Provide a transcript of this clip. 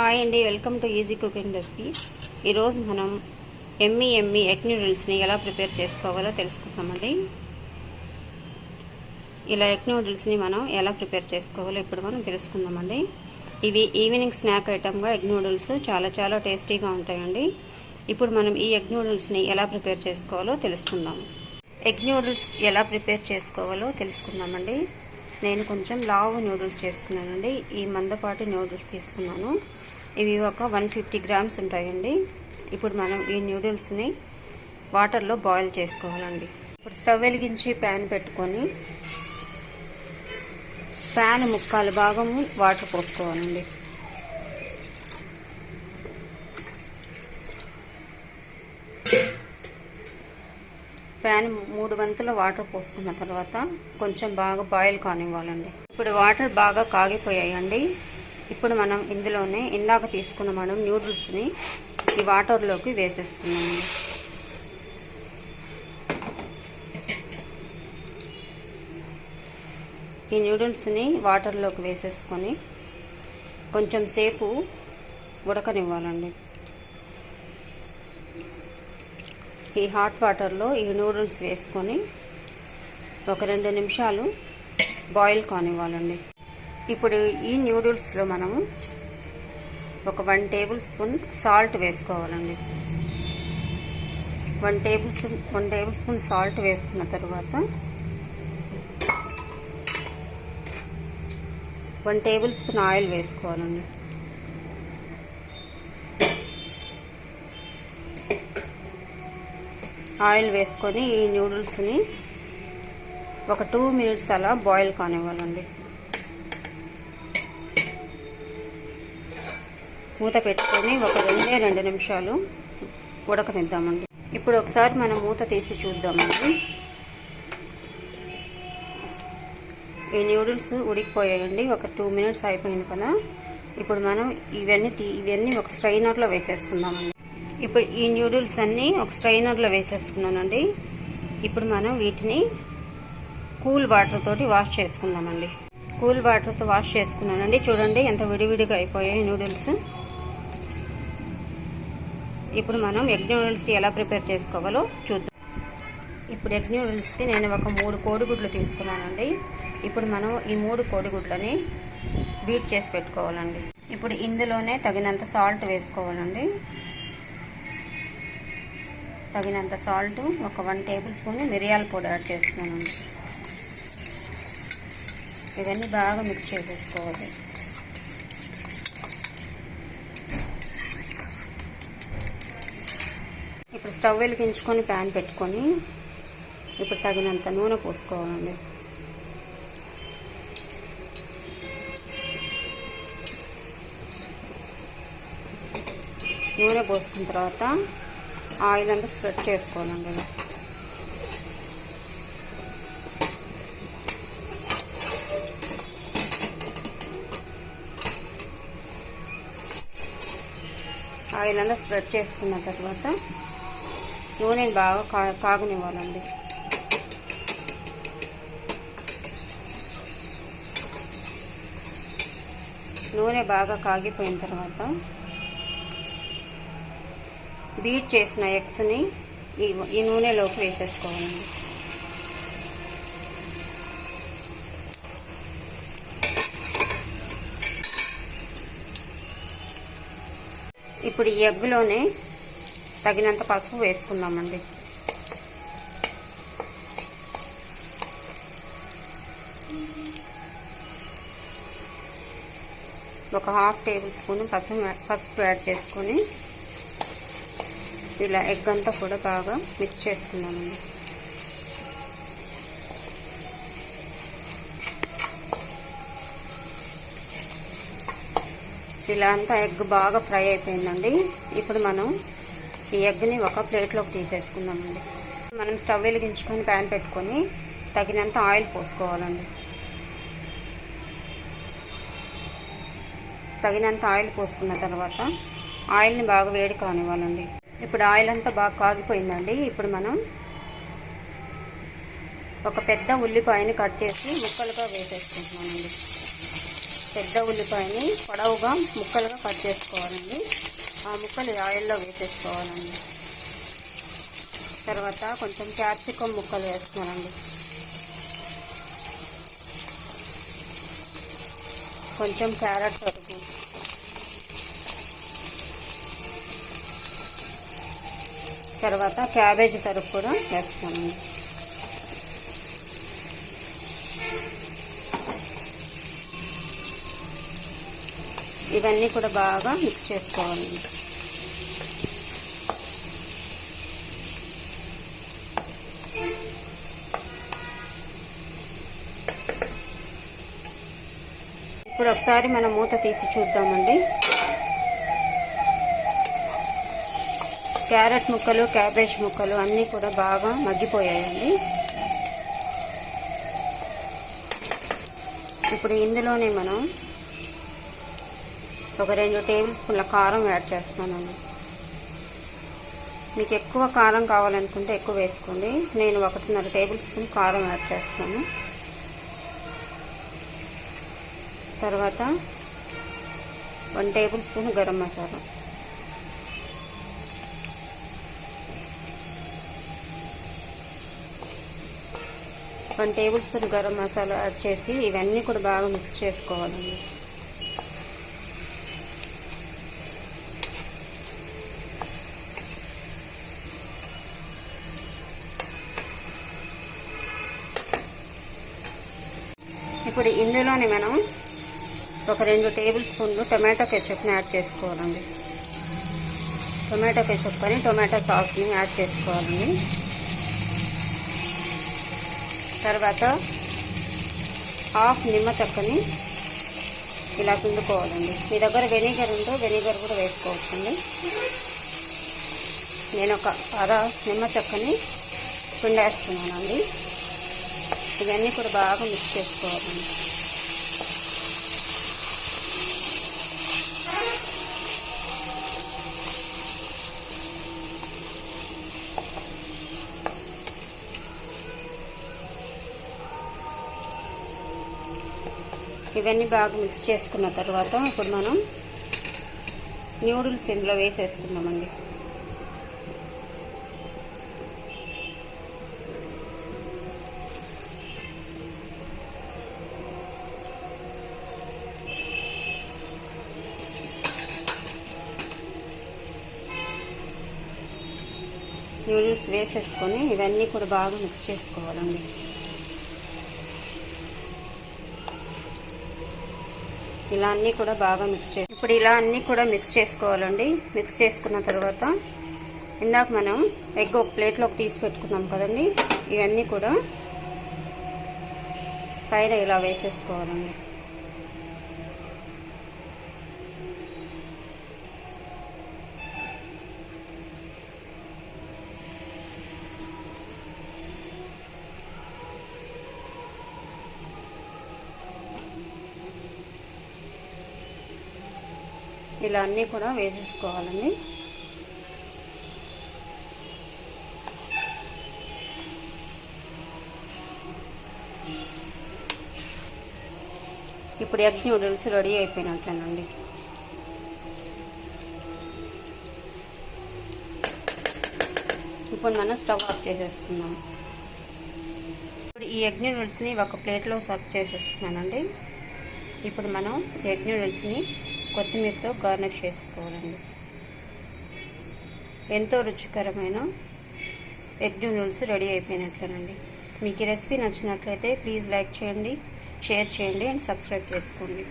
Hi అండి welcome to easy cooking recipes ఈరోజు మనం ఎమ్మి ఎమ్మి ఎగ్ నూడిల్స్ని ఎలా ప్రిపేర్ చేసుకోవాలో తెలుసుకుందామండి. ఇలా ఎగ్ నూడిల్స్ని మనం ఎలా ప్రిపేర్ చేసుకోవాలో ఇప్పుడు మనం తెలుసుకుందామండి. ఇవి ఈవినింగ్ స్నాక్ ఐటమ్గా ఎగ్ నూడిల్స్ చాలా చాలా టేస్టీగా ఉంటాయండి. ఇప్పుడు మనం ఈ ఎగ్ నూడిల్స్ని ఎలా ప్రిపేర్ చేసుకోవాలో తెలుసుకుందాం. ఎగ్ నూడిల్స్ ఎలా ప్రిపేర్ చేసుకోవాలో తెలుసుకుందామండి. నేను కొంచెం లావు నూడిల్స్ చేసుకున్నానండి. ఈ మందపాటి నూడిల్స్ తీసుకున్నాను. ఇవి ఒక వన్ ఫిఫ్టీ గ్రామ్స్ ఉంటాయండి. ఇప్పుడు మనం ఈ నూడిల్స్ని వాటర్లో బాయిల్ చేసుకోవాలండి. ఇప్పుడు స్టవ్ వెలిగించి ప్యాన్ పెట్టుకొని ప్యాన్ ముక్కాలు భాగము వాటర్ పోసుకోవాలండి. ప్యాన్ మూడు వంతుల వాటర్ పోసుకున్న తర్వాత కొంచెం బాగా బాయిల్ కానివ్వాలండి. ఇప్పుడు వాటర్ బాగా కాగిపోయాయండి. ఇప్పుడు మనం ఇందులోనే ఇందాక తీసుకున్న మనం న్యూడిల్స్ని ఈ వాటర్లోకి వేసేస్తున్నామండి ఈ నూడిల్స్ని వాటర్లోకి వేసేసుకొని కొంచెం సేపు ఉడకనివ్వాలండి. ఈ హాట్ వాటర్లో ఈ నూడిల్స్ వేసుకొని ఒక రెండు నిమిషాలు బాయిల్ కానివ్వాలండి. ఇప్పుడు ఈ న్యూడిల్స్లో మనము ఒక వన్ టేబుల్ స్పూన్ సాల్ట్ వేసుకోవాలండి. One tablespoon one tablespoon salt వేసుకున్న తర్వాత వన్ టేబుల్ స్పూన్ ఆయిల్ వేసుకోవాలండి. ఆయిల్ వేసుకొని ఈ న్యూడిల్స్ని ఒక టూ మినిట్స్ అలా బాయిల్ కానివ్వాలండి. మూత పెట్టుకొని ఒక రెండే రెండు నిమిషాలు ఉడకనిద్దామండి. ఇప్పుడు ఒకసారి మనం మూత తీసి చూద్దామండి. ఈ నూడిల్స్ ఉడికిపోయాయండి. ఒక టూ మినిట్స్ అయిపోయింది కదా. ఇప్పుడు మనం ఇవన్నీ ఇవన్నీ ఒక స్ట్రైనర్లో వేసేసుకుందామండి. ఇప్పుడు ఈ నూడిల్స్ అన్నీ ఒక స్ట్రైనర్లో వేసేసుకున్నానండి. ఇప్పుడు మనం వీటిని కూల్ వాటర్ తోటి వాష్ చేసుకుందామండి. కూల్ వాటర్తో వాష్ చేసుకున్నానండి. చూడండి ఎంత విడివిడిగా అయిపోయాయి నూడిల్స్. ఇప్పుడు మనం ఎగ్ నూడిల్స్ ఎలా ప్రిపేర్ చేసుకోవాలో చూద్దాం. ఇప్పుడు ఎగ్ నూడిల్స్కి నేను ఒక మూడు కోడిగుడ్లు తీసుకున్నానండి. ఇప్పుడు మనం ఈ మూడు కోడిగుడ్లని బీట్ చేసి పెట్టుకోవాలండి. ఇప్పుడు ఇందులోనే తగినంత సాల్ట్ వేసుకోవాలండి. తగినంత సాల్ట్ ఒక వన్ టేబుల్ స్పూన్ మిరియాల పొడి యాడ్ చేస్తున్నానండి. ఇవన్నీ బాగా మిక్స్ చేసేసుకోవాలి. స్టవ్ వెలిగించుకొని ప్యాన్ పెట్టుకొని ఇప్పుడు తగినంత నూనె పోసుకోవాలండి. నూనె పోసుకున్న తర్వాత ఆయిల్ అంతా స్ప్రెడ్ చేసుకోవాలండి. ఇలా ఆయిల్ అంతా స్ప్రెడ్ చేసుకున్న తర్వాత నూనెని బాగా కా కాగనివ్వాలండి. నూనె బాగా కాగిపోయిన తర్వాత బీట్ చేసిన ఎగ్స్ని ఈ ఈ నూనెలోకి వేసేసుకోవాలండి ఇప్పుడు ఈ ఎగ్లోనే తగినంత పసుపు వేసుకుందామండి. ఒక హాఫ్ టేబుల్ స్పూన్ పసుపు పసుపు యాడ్ చేసుకొని ఇలా ఎగ్ అంతా కూడా బాగా మిక్స్ చేసుకున్నామండి ఇలా అంతా ఎగ్ బాగా ఫ్రై అయిపోయిందండి. ఇప్పుడు మనం ఈ ఎగ్ని ఒక ప్లేట్లోకి తీసేసుకుందామండి. మనం స్టవ్ వెలిగించుకొని ప్యాన్ పెట్టుకొని తగినంత ఆయిల్ పోసుకోవాలండి. తగినంత ఆయిల్ పోసుకున్న తర్వాత ఆయిల్ని బాగా వేడి కానివ్వాలండి. ఇప్పుడు ఆయిల్ అంతా బాగా కాగిపోయిందండి. ఇప్పుడు మనం ఒక పెద్ద ఉల్లిపాయని కట్ చేసి ముక్కలుగా వేసేసుకుంటున్నామండి. పెద్ద ఉల్లిపాయని పొడవుగా ముక్కలుగా కట్ చేసుకోవాలండి. ఆ ముక్కలు ఆయిల్లో వేసేసుకోవాలండి. తర్వాత కొంచెం క్యాప్సికమ్ ముక్కలు వేసుకోనండి కొంచెం క్యారెట్ వరకు తర్వాత క్యాబేజీ తరుపు కూడా వేసుకోనండి ఇవన్నీ కూడా బాగా మిక్స్ చేసుకోవాలి. ఇప్పుడు ఒకసారి మనం మూత తీసి చూద్దామండి. క్యారెట్ ముక్కలు క్యాబేజ్ ముక్కలు అన్నీ కూడా బాగా మగ్గిపోయాయండి. ఇప్పుడు ఇందులోనే మనం ఒక రెండు టేబుల్ స్పూన్ల కారం యాడ్ చేస్తున్నానండి. మీకు ఎక్కువ కారం కావాలనుకుంటే ఎక్కువ వేసుకోండి. నేను ఒకటిన్నర టేబుల్ స్పూన్ కారం యాడ్ చేస్తాను. తర్వాత one tablespoon garam masala. One tablespoon garam masala add చేసి ఇవన్నీ కూడా బాగా మిక్స్ చేసుకోవాలండి. ఇప్పుడు ఇందులోనే మనం ఒక రెండు టేబుల్ స్పూన్లు టొమాటో కెచప్ని యాడ్ చేసుకోవాలండి. టొమాటో కెచప్ అని టొమాటో సాస్ని యాడ్ చేసుకోవాలండి. తర్వాత హాఫ్ నిమ్మ చెక్కని ఇలా పిండుకోవాలండి. మీ దగ్గర వెనిగర్ ఉందో వెనిగర్ కూడా వేసుకోవచ్చండి. నేను ఒక అర నిమ్మ చెక్కని పిండేస్తున్నానండి. ఇవన్నీ కూడా బాగా మిక్స్ చేసుకోవాలండి ఇవన్నీ బాగా మిక్స్ చేసుకున్న తర్వాత ఇప్పుడు మనం న్యూడిల్స్ ఇందులో వేసేసుకున్నామండి నూడిల్స్ వేసేసుకొని ఇవన్నీ కూడా బాగా మిక్స్ చేసుకోవాలండి. ఇలా అన్నీ కూడా బాగా మిక్స్ చేసి ఇప్పుడు ఇలా అన్నీ కూడా మిక్స్ చేసుకోవాలండి. మిక్స్ చేసుకున్న తర్వాత ఇందాక మనం ఎగ్ ఒక ప్లేట్లోకి తీసి పెట్టుకున్నాం కదండి. ఇవన్నీ కూడా పైన ఇలా వేసేసుకోవాలండి. ఇలా అన్నీ కూడా వేసేసుకోవాలండి. ఇప్పుడు ఎగ్ నూడిల్స్ రెడీ అయిపోయినట్లేనండి. ఇప్పుడు మనం స్టవ్ ఆఫ్ చేసేసుకుందాం. ఇప్పుడు ఈ ఎగ్ నూడిల్స్ని ఒక ప్లేట్లో సర్వ్ చేసేసుకున్నానండి ఇప్పుడు మనం ఎగ్ నూడిల్స్ని కొత్తిమీరతో గార్నిష్ చేసుకోవాలండి. ఎంతో రుచికరమైన ఎగ్ నూడిల్స్ రెడీ అయిపోయినట్లేనండి. మీకు ఈ రెసిపీ నచ్చినట్లయితే ప్లీజ్ లైక్ చేయండి షేర్ చేయండి అండ్ సబ్స్క్రైబ్ చేసుకోండి.